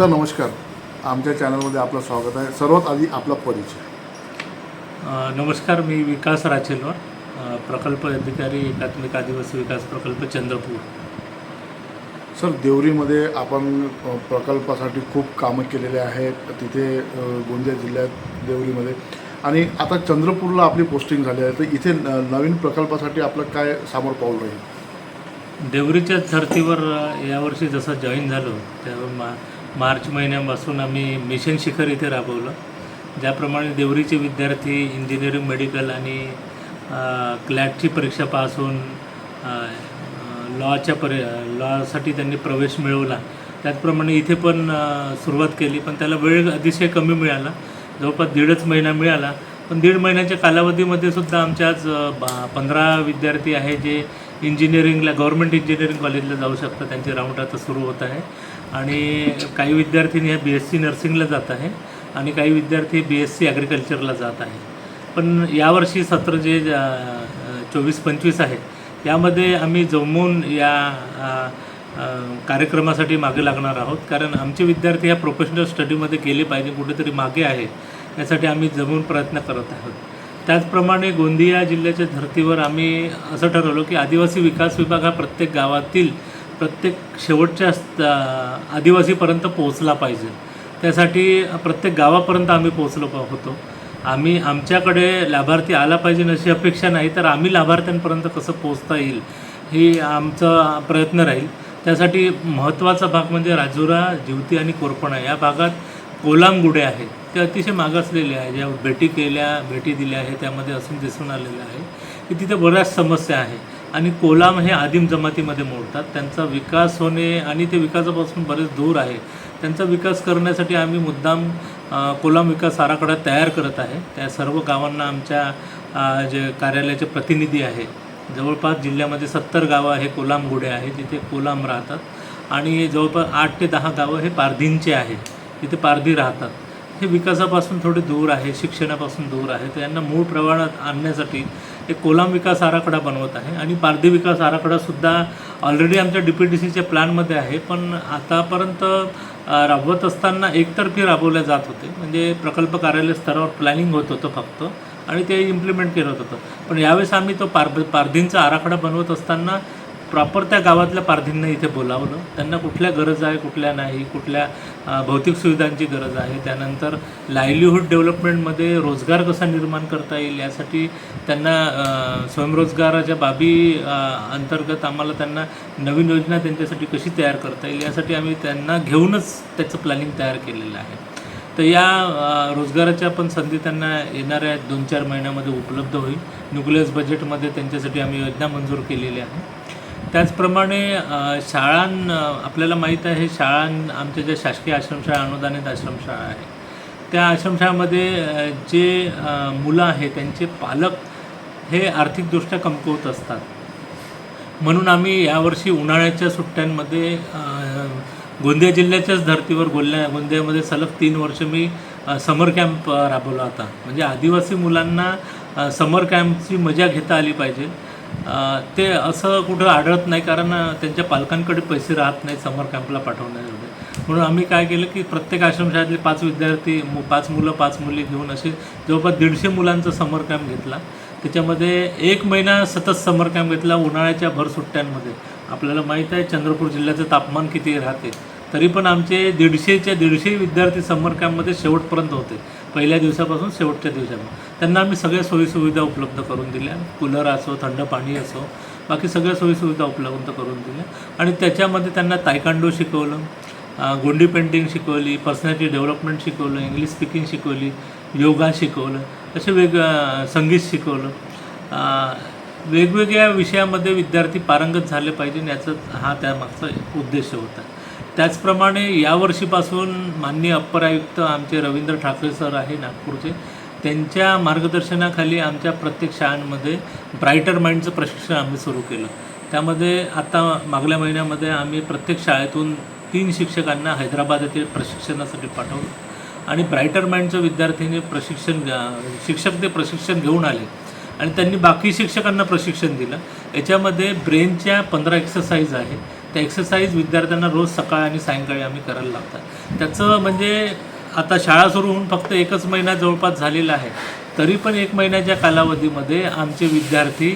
Sir नमस्कार. आमच्या चॅनलमध्ये आपलं स्वागत आहे. सर्वात आधी आपला परिचय. नमस्कार मी विकास राचेलवर प्रकल्प अधिकारी एकात्मिक आदिवासी विकास प्रकल्प चंद्रपूर. सर देवरीमध्ये आपण प्रकल्पासाठी खूप कामं केलेले आहेत. तिथे गोंदिया जिल्ह्यात देवरीमध्ये. आणि आता चंद्रपूरला आपली पोस्टिंग झाली आहे. तर इथे नवीन प्रकल्पासाठी आपलं काय समोर पाऊल राहील? देवरीच्या धर्तीवर यावर्षी जसं जॉईन झालो त्यावर मा मार्च महिन्यापासून आम्ही मिशन शिखर इथे राबवलं. ज्याप्रमाणे देवरीचे विद्यार्थी इंजिनिअरिंग मेडिकल आणि क्लॅटची परीक्षा पास होऊन लॉच्या परि लॉसाठी त्यांनी प्रवेश मिळवला. त्याचप्रमाणे इथे पण सुरुवात केली पण त्याला वेळ अतिशय कमी मिळाला. जवळपास दीडच महिना मिळाला. पण दीड महिन्याच्या कालावधीमध्ये सुद्धा आमच्या आज बा पंधरा विद्यार्थी आहे जे इंजिनिअरिंगला गव्हर्मेंट इंजिनिअरिंग कॉलेजला जाऊ शकता. त्यांची राऊंड आता सुरू होत आहे. आणि काही विद्यार्थी ह्या बी एस सी नर्सिंगला जात आहे आणि काही विद्यार्थी बी एस सी ॲग्रिकल्चरला जात आहे. पण यावर्षी सत्र जे चोवीस पंचवीस आहे यामध्ये आम्ही जमून या कार्यक्रमासाठी मागे लागणार आहोत. कारण आमचे विद्यार्थी ह्या प्रोफेशनल स्टडीमध्ये गेले पाहिजे कुठेतरी मागे आहे यासाठी आम्ही जमून प्रयत्न करत आहोत. त्याचप्रमाणे गोंदिया जिल्ह्याच्या धर्तीवर आम्ही असं ठरवलं की आदिवासी विकास विभाग हा प्रत्येक गावातील प्रत्येक शेवटच्या आदिवासीपर्यंत पोहोचला पाहिजे. त्यासाठी प्रत्येक गावापर्यंत आम्ही पोहोचलो होतो. आम्ही आमच्याकडे लाभार्थी आला पाहिजे अशी अपेक्षा नाही तर आम्ही लाभार्थ्यांपर्यंत कसं पोहोचता येईल ही आमचा प्रयत्न राहील. त्यासाठी महत्त्वाचा भाग म्हणजे राजुरा जिवती आणि कोरपणा या भागात कोलाम गुडे आहेत. ते अतिशय मागासलेले आहे. ज्या भेटी केल्या भेटी दिल्या आहे त्यामध्ये असून दिसून आलेलं आहे की तिथे बऱ्याच समस्या आहे आणि कोलाम हे आदिम जमातीमध्ये मोडतात. त्यांचा विकास होणे आणि ते विकासापासून बरेच दूर आहे. त्यांचा विकास करण्यासाठी आम्ही मुद्दाम कोलाम विकास आराखडा तयार करत आहे. त्या सर्व गावांना आमच्या जे कार्यालयाचे प्रतिनिधी आहे. जवळपास जिल्ह्यामध्ये सत्तर गावं हे कोलाम गुडे आहे जिथे कोलाम राहतात. आणि जवळपास आठ ते दहा गावं हे पारधींचे आहे तिथे पारधी राहतात. हे विकासापासून थोडे दूर आहे शिक्षणापासून दूर आहे. तर यांना मूळ प्रमाणात आणण्यासाठी एक कोलाम विकास आराखडा बनवत आहे. आणि पारधी विकास आराखडासुद्धा ऑलरेडी आमच्या डी पी डी सीच्या प्लॅनमध्ये आहे. पण आतापर्यंत राबवत असताना एकतर्फी राबवल्या जात होते. म्हणजे प्रकल्प कार्यालय स्तरावर प्लॅनिंग होत होतं फक्त. आणि ते इम्प्लिमेंट केलं होतं. पण यावेळेस आम्ही तो पार पारधींचा आराखडा बनवत असताना प्रॉपर त्या गावातल्या पारधींना इथे बोलावलं. त्यांना कुठल्या गरज आहे कुठल्या नाही कुठल्या भौतिक सुविधांची गरज आहे. त्यानंतर लाईव्हलीहूड डेव्हलपमेंटमध्ये रोजगार कसा निर्माण करता येईल यासाठी त्यांना स्वयंरोजगाराच्या बाबी अंतर्गत आम्हाला त्यांना नवीन योजना त्यांच्यासाठी कशी तयार करता येईल यासाठी आम्ही त्यांना घेऊनच त्याचं प्लॅनिंग तयार केलेलं आहे. तर या रोजगाराच्या पण संधी त्यांना येणाऱ्या दोन चार महिन्यामध्ये उपलब्ध होईल. न्यूक्लियस बजेटमध्ये त्यांच्यासाठी आम्ही योजना मंजूर केलेली आहे त्याचप्रमाणे शाळां आपल्याला माहीत आहे शाळां आमच्या ज्या शासकीय आश्रमशाळा अनुदानित आश्रमशाळा आहे त्या आश्रमशाळामध्ये जे मुलं आहेत त्यांचे पालक हे आर्थिकदृष्ट्या कमकुवत असतात. म्हणून आम्ही यावर्षी उन्हाळ्याच्या सुट्ट्यांमध्ये गोंदिया जिल्ह्याच्याच धर्तीवर गोल्या गोंदियामध्ये सलग तीन वर्ष मी समर कॅम्प राबवला होता. म्हणजे आदिवासी मुलांना समर कॅम्पची मजा घेता आली पाहिजे. ते असं कुठं आढळत नाही कारण त्यांच्या पालकांकडे पैसे राहत नाही समर कॅम्पला पाठवण्यामध्ये म्हणून आम्ही काय केलं की प्रत्येक आश्रमशाळेतले पाच विद्यार्थी मु पाच मुलं पाच मुली घेऊन असे जवळपास दीडशे मुलांचा समर कॅम्प घेतला. त्याच्यामध्ये एक महिना सतत समर कॅम्प घेतला उन्हाळ्याच्या भर सुट्ट्यांमध्ये. आपल्याला माहीत आहे चंद्रपूर जिल्ह्याचं तापमान किती राहते. तरी पण आमचे दीडशेच्या दीडशे विद्यार्थी समर कॅम्पमध्ये शेवटपर्यंत होते. पहिल्या दिवसापासून शेवटच्या दिवसापर्यंत त्यांना आम्ही सगळ्या सोयीसुविधा उपलब्ध करून दिल्या. कूलर असो थंड पाणी असो बाकी सगळ्या सोयीसुविधा उपलब्ध करून दिल्या. आणि त्याच्यामध्ये त्यांना तायकांडो शिकवलं गोंडी पेंटिंग शिकवली पर्सनॅलिटी डेव्हलपमेंट शिकवलं इंग्लिश स्पीकिंग शिकवली योगा शिकवलं असे वेग संगीत शिकवलं. वेगवेगळ्या विषयामध्ये विद्यार्थी पारंगत झाले पाहिजे याचं हा त्यामागचा उद्देश होता. त्याचप्रमाणे यावर्षीपासून माननीय अप्पर आयुक्त आमचे रवींद्र ठाकरे सर आहे नागपूरचे त्यांच्या मार्गदर्शनाखाली आमच्या प्रत्येक शाळांमध्ये ब्रायटर माइंडचं प्रशिक्षण आम्ही सुरू केलं. त्यामध्ये आता मागल्या महिन्यामध्ये आम्ही प्रत्येक शाळेतून तीन शिक्षकांना हैदराबाद येथे प्रशिक्षणासाठी पाठवलं आणि ब्रायटर माइंडचं विद्यार्थ्यांनी प्रशिक्षण घ्या- शिक्षक ते प्रशिक्षण घेऊन आले आणि त्यांनी बाकी शिक्षकांना प्रशिक्षण दिलं. याच्यामध्ये ब्रेनच्या पंधरा एक्सरसाइज आहे. त्या एक्सरसाइज विद्यार्थ्यांना रोज सकाळ आणि सायंकाळी आम्ही करायला लागतात त्याचं म्हणजे आता शाळा सुरू होऊन फक्त एकच महिना जवळपास झालेला आहे. तरी पण एक महिन्याच्या कालावधीमध्ये आमचे विद्यार्थी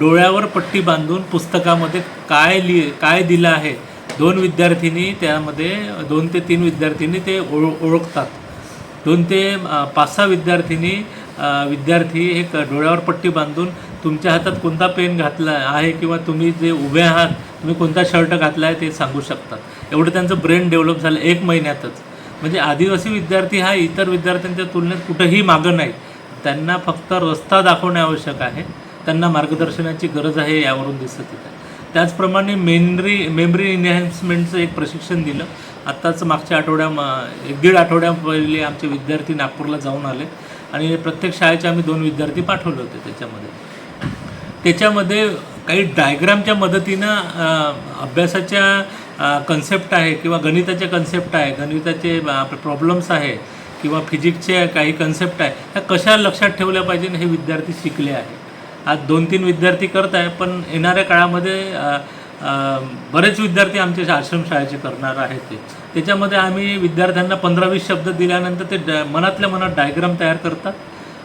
डोळ्यावर पट्टी बांधून पुस्तकामध्ये काय लि काय दिलं आहे दोन विद्यार्थिनी त्यामध्ये दोन ते तीन विद्यार्थ्यांनी ते ओळ ओळखतात. दोन ते पाच सहा विद्यार्थ्यांनी विद्यार्थी एक डोळ्यावर पट्टी बांधून तुमच्या हातात कोणता पेन घातला आहे किंवा तुम्ही जे उभे आहात तुम्ही कोणता शर्ट घातला आहे ते सांगू शकतात. एवढं त्यांचं ब्रेन डेव्हलप झालं एक महिन्यातच. म्हणजे आदिवासी विद्यार्थी हा इतर विद्यार्थ्यांच्या तुलनेत कुठंही मागं नाही. त्यांना फक्त रस्ता दाखवणे आवश्यक आहे. त्यांना मार्गदर्शनाची गरज आहे यावरून दिसत येतं त्याचप्रमाणे मेमरी मेमरी इन्हॅन्समेंटचं एक प्रशिक्षण दिलं. आत्ताच मागच्या आठवड्या एक दीड आठवड्या पहिले आमचे विद्यार्थी नागपूरला जाऊन आले. आणि प्रत्येक शाळेचे आम्ही दोन विद्यार्थी पाठवले होते त्याच्यामध्ये. त्याच्यामध्ये काही डायग्रामच्या मदतीनं अभ्यासाच्या कन्सेप्ट आहे किंवा गणिताचे कन्सेप्ट आहे गणिताचे प्रॉब्लेम्स आहे किंवा फिजिक्सचे काही कन्सेप्ट आहे ह्या कशा लक्षात ठेवल्या पाहिजे हे विद्यार्थी शिकले आहे आज दोन तीन विद्यार्थी करत आहे पण येणाऱ्या काळामध्ये बरेच विद्यार्थी आमच्या आश्रमशाळेचे करणार आहेत ते. त्याच्यामध्ये आम्ही विद्यार्थ्यांना पंधरा वीस शब्द दिल्यानंतर ते ड मनातल्या मनात डायग्राम तयार करतात.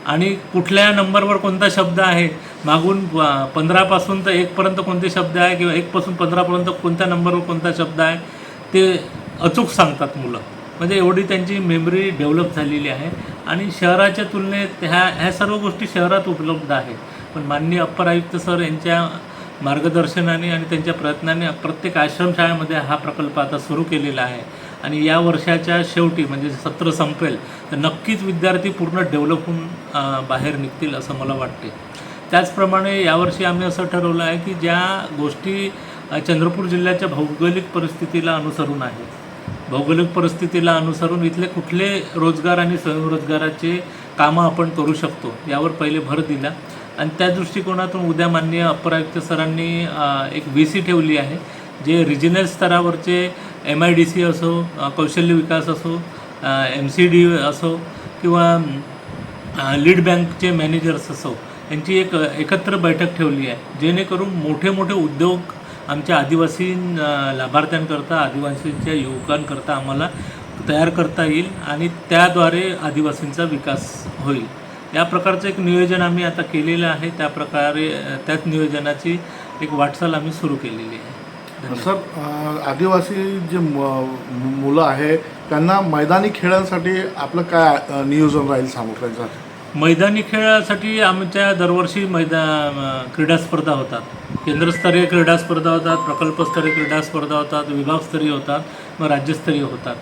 आणि कुठल्या नंबरवर कोणता शब्द आहे? मागून पंधरापासून तर एकपर्यंत कोणते शब्द आहे किंवा एकपासून पंधरापर्यंत कोणत्या नंबरवर कोणता शब्द आहे? ते अचूक सांगतात मुलं. म्हणजे एवढी त्यांची मेमरी डेव्हलप झालेली आहे. आणि शहराच्या तुलनेत ह्या ह्या सर्व गोष्टी शहरात उपलब्ध आहे पण माननीय अप्पर आयुक्त सर यांच्या मार्गदर्शनाने आणि त्यांच्या प्रयत्नाने प्रत्येक आश्रमशाळेमध्ये हा प्रकल्प आता सुरू केलेला आहे. आणि या वर्षाच्या शेवटी म्हणजे सत्र संपेल तर नक्कीच विद्यार्थी पूर्ण डेव्हलप होऊन बाहेर निघतील असं मला वाटते. त्याचप्रमाणे यावर्षी आम्ही असं ठरवलं आहे की ज्या गोष्टी चंद्रपूर जिल्ह्याच्या भौगोलिक परिस्थितीला अनुसरून आहेत. भौगोलिक परिस्थितीला अनुसरून इथले कुठले रोजगार आणि स्वयंरोजगाराचे कामं आपण करू शकतो यावर पहिले भर दिला. आणि त्या दृष्टिकोनातून उद्या माननीय अपर आयुक्त सरांनी एक व्ही सी ठेवली आहे जे रिजनल स्तरावरचे एम आय डी सी असो कौशल्य विकास असो एम सी डी असो किंवा लीड बँकचे मॅनेजर्स असो यांची एक एकत्र बैठक ठेवली आहे. जेणेकरून मोठे मोठे उद्योग आमच्या आदिवासी लाभार्थ्यांकरता आदिवासींच्या युवकांकरता आम्हाला तयार करता येईल आणि त्याद्वारे आदिवासींचा विकास होईल. या प्रकारचं एक नियोजन आम्ही आता केलेलं आहे. त्या प्रकारे त्याच नियोजनाची एक वाटचाल आम्ही सुरू केलेली आहे. सर आदिवासी जे म- मुलं आहे त्यांना मैदानी खेळांसाठी आपलं काय नियोजन राहील सामुदायिकसाठी मैदानी खेळासाठी आमच्या दरवर्षी मैदा क्रीडास्पर्धा क्रीडा स्पर्धा होतात. केंद्रस्तरीय क्रीडा स्पर्धा होतात प्रकल्पस्तरीय क्रीडा स्पर्धा होतात विभागस्तरीय होतात व राज्यस्तरीय होतात.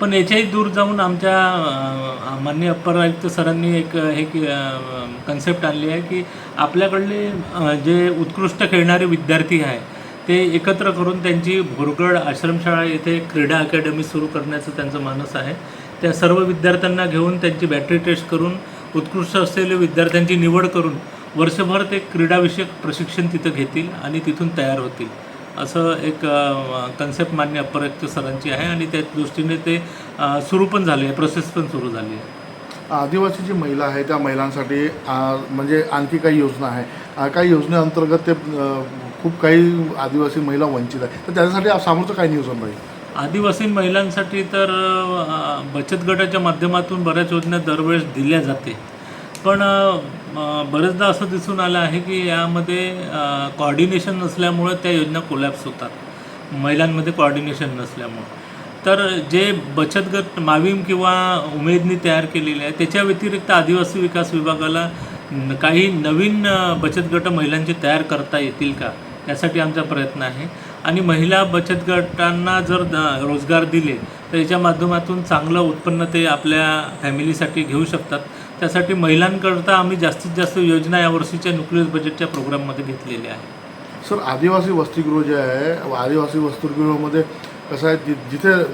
पण याच्याही दूर जाऊन आमच्या मान्य अप्पर आयुक्त सरांनी एक हे कन्सेप्ट आणली आहे की आपल्याकडले जे उत्कृष्ट खेळणारे विद्यार्थी आहे ते एकत्र करून त्यांची भोरगड आश्रमशाळा येथे क्रीडा अकॅडमी सुरू करण्याचं त्यांचं मानस आहे. त्या सर्व विद्यार्थ्यांना घेऊन त्यांची बॅटरी टेस्ट करून उत्कृष्ट असलेल्या विद्यार्थ्यांची निवड करून वर्षभर ते क्रीडाविषयक प्रशिक्षण तिथं घेतील आणि तिथून तयार होतील. असं एक कन्सेप्ट मान्य अपरक्त सरांची आहे आणि त्या दृष्टीने ते सुरू पण झाले आहे प्रोसेस पण सुरू झाली आहे. आदिवासी जी महिला आहे त्या महिलांसाठी म्हणजे आणखी काही योजना आहे. काही योजनेअंतर्गत ते खूप काही आदिवासी महिला वंचित आहे तर त्याच्यासाठी समोरचं काय नियोजन राहील आदिवासी महिलांसाठी तर बचत गटाच्या माध्यमातून बऱ्याच योजना दरवेळेस दिल्या जाते. पण बरेचदा असं दिसून आलं आहे की यामध्ये कॉर्डिनेशन नसल्यामुळं त्या योजना कोलॅप्स होतात. महिलांमध्ये कॉर्डिनेशन नसल्यामुळं. तर जे बचत गट मावीम किंवा उमेदनी तयार केलेले आहे त्याच्या व्यतिरिक्त आदिवासी विकास विभागाला काही नवीन बचत गट महिलांचे तयार करता येतील का? यासाठी आमचा प्रयत्न आहे. आणि महिला बचत गटांना जर द- रोजगार दिले तर याच्या माध्यमातून चांगलं उत्पन्न ते आपल्या फॅमिलीसाठी घेऊ शकतात. त्यासाठी महिलांकरता आम्ही जास्तीत जास्त योजना यावर्षीच्या न्यूक्लियस बजेटच्या प्रोग्राममध्ये घेतलेल्या आहे सर आदिवासी वसतिगृह जे आहे आदिवासी वसतिगृहामध्ये कसं आहे जि- जिथे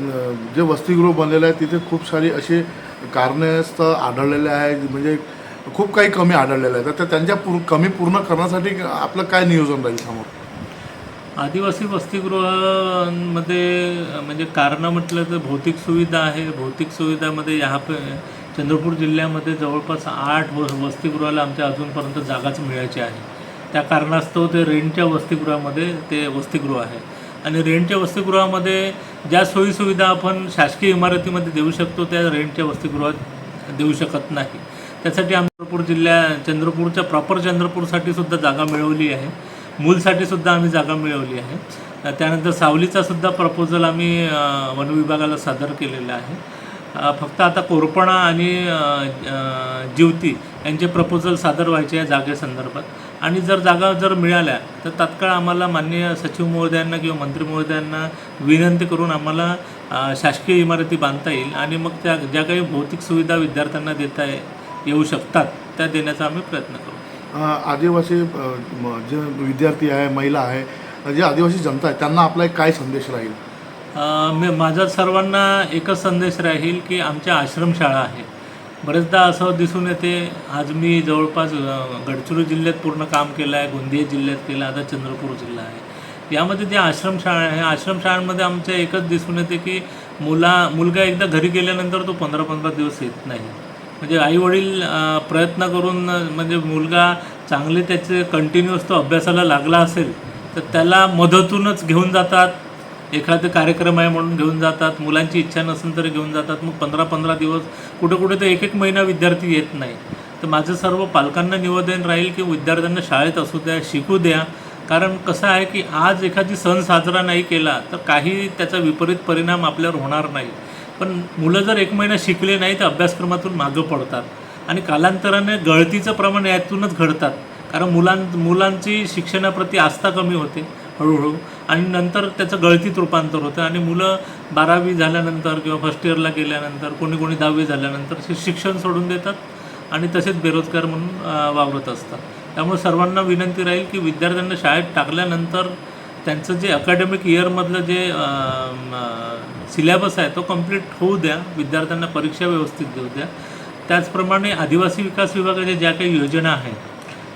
जे वसतिगृह बनलेलं आहे तिथे खूप सारी अशी कारणास्तव आढळलेले आहे म्हणजे खूप काही कमी आढळलेलं आहे. तर त्या- त्यांच्या पूर कमी पूर्ण करण्यासाठी आपलं काय नियोजन राहील समोर? आदिवासी वसतिगृहांमध्ये म्हणजे कारणं म्हटलं तर भौतिक सुविधा आहे. भौतिक सुविधामध्ये ह्या प चंद्रपूर जिल्ह्यामध्ये जवळपास आठ व वसतिगृहाला आमच्या अजूनपर्यंत जागाच मिळायची आहे. त्या कारणास्तव ते रेंटच्या वसतिगृहामध्ये ते वसतिगृह आहे. आणि रेंटच्या वसतिगृहामध्ये ज्या सोयीसुविधा आपण शासकीय इमारतीमध्ये देऊ शकतो त्या रेंटच्या वसतिगृहात देऊ शकत नाही. त्यासाठी आम्ही चंद्रपूर जिल्ह्या चंद्रपूरच्या प्रॉपर चंद्रपूरसाठी सुद्धा जागा मिळवली आहे. मूलसाठी सुद्धा आम्ही जागा मिळवली आहे. त्यानंतर सावलीचा सुद्धा प्रपोजल आम्ही वनविभागाला वन विभागाला सादर केलेला आहे. फक्त आता कोरपणा आणि जीवती यांचे प्रपोजल सादर व्हायचे या जागेसंदर्भात. आणि जर जागा जर मिळाल्या तर तात्काळ आम्हाला माननीय सचिव महोदयांना किंवा मंत्री महोदयांना विनंती करून आम्हाला शासकीय इमारती बांधता येईल आणि मग त्या ज्या काही भौतिक सुविधा विद्यार्थ्यांना देता ये- येऊ शकतात त्या देण्याचा आम्ही प्रयत्न करू. आदिवासी म- जे विद्यार्थी आहे महिला आहे जे आदिवासी जनता आहे त्यांना आपला एक काय संदेश राहील? मी माझा सर्वांना एकच संदेश राहील की आमच्या आश्रमशाळा आहे. बरेचदा असं दिसून येते आज मी जवळपास गडचिरोली जिल्ह्यात पूर्ण काम केलं आहे गोंदिया जिल्ह्यात केलं आता चंद्रपूर जिल्हा आहे. यामध्ये जे आश्रमशाळा आहे आश्रमशाळांमध्ये आमच्या एकच दिसून येते की मुला मुलगा एकदा घरी गेल्यानंतर तो पंधरा पंधरा दिवस येत नाही. म्हणजे आईवडील प्रयत्न करून म्हणजे मुलगा चांगले त्याचे कंटिन्युअस तो अभ्यासाला लागला असेल तर त्याला मदतूनच घेऊन जातात. एखादे कार्यक्रम आहे म्हणून घेऊन जातात. मुलांची इच्छा नसेल तरी घेऊन जातात. मग पंधरा पंधरा दिवस कुठे कुठे तर एक एक महिना विद्यार्थी येत नाही. तर माझं सर्व पालकांना निवेदन राहील की विद्यार्थ्यांना शाळेत असू द्या शिकू द्या. कारण कसं आहे की आज एखादी सण साजरा नाही केला तर काही त्याचा विपरीत परिणाम आपल्यावर होणार नाही. पण मुलं जर एक महिना शिकले नाही तर अभ्यासक्रमातून मागं पडतात. आणि कालांतराने गळतीचं प्रमाण यातूनच घडतात. कारण मुलां मुलांची शिक्षणाप्रती आस्था कमी होते हळूहळू. आणि नंतर त्याचं गळतीत रूपांतर होतं. आणि मुलं बारावी झाल्यानंतर किंवा फर्स्ट इयरला गेल्यानंतर कोणी कोणी दहावी झाल्यानंतर शि- शिक्षण सोडून देतात. आणि तसेच बेरोजगार म्हणून वावरत असतात. त्यामुळे सर्वांना विनंती राहील की विद्यार्थ्यांना शाळेत टाकल्यानंतर त्यांचं जे अकॅडमिक इयरमधलं जे सिलेबस आहे तो कंप्लीट होऊ द्या. विद्यार्थ्यांना परीक्षा व्यवस्थित देऊ द्या. त्याचप्रमाणे आदिवासी विकास विभागाच्या ज्या काही योजना आहेत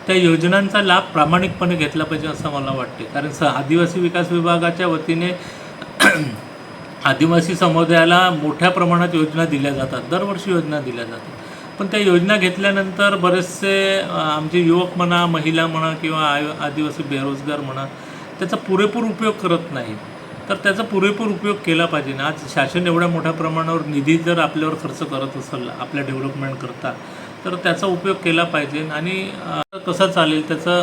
त्या योजनांचा लाभ प्रामाणिकपणे घेतला पाहिजे असं मला वाटते. कारण स आदिवासी विकास विभागाच्या वतीने आदिवासी समुदायाला मोठ्या प्रमाणात योजना दिल्या जातात. दरवर्षी योजना दिल्या जातात. पण त्या योजना घेतल्यानंतर बरेचसे आमचे युवक म्हणा महिला म्हणा किंवा आय आदिवासी बेरोजगार म्हणा त्याचा पुरेपूर उपयोग करत नाही. तर त्याचा पुरेपूर उपयोग केला पाहिजे ना. आज शासन एवढ्या मोठ्या प्रमाणावर निधी जर आपल्यावर खर्च करत असेल आपल्या डेव्हलपमेंट करता तर त्याचा उपयोग केला पाहिजे. आणि अ, कसं चालेल त्याचा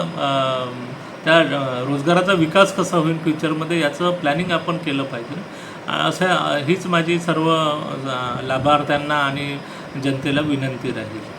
त्या रोजगाराचा विकास कसा होईल फ्युचरमध्ये याचं प्लॅनिंग आपण केलं पाहिजे. असं हीच माझी सर्व लाभार्थ्यांना आणि जनतेला विनंती राहील.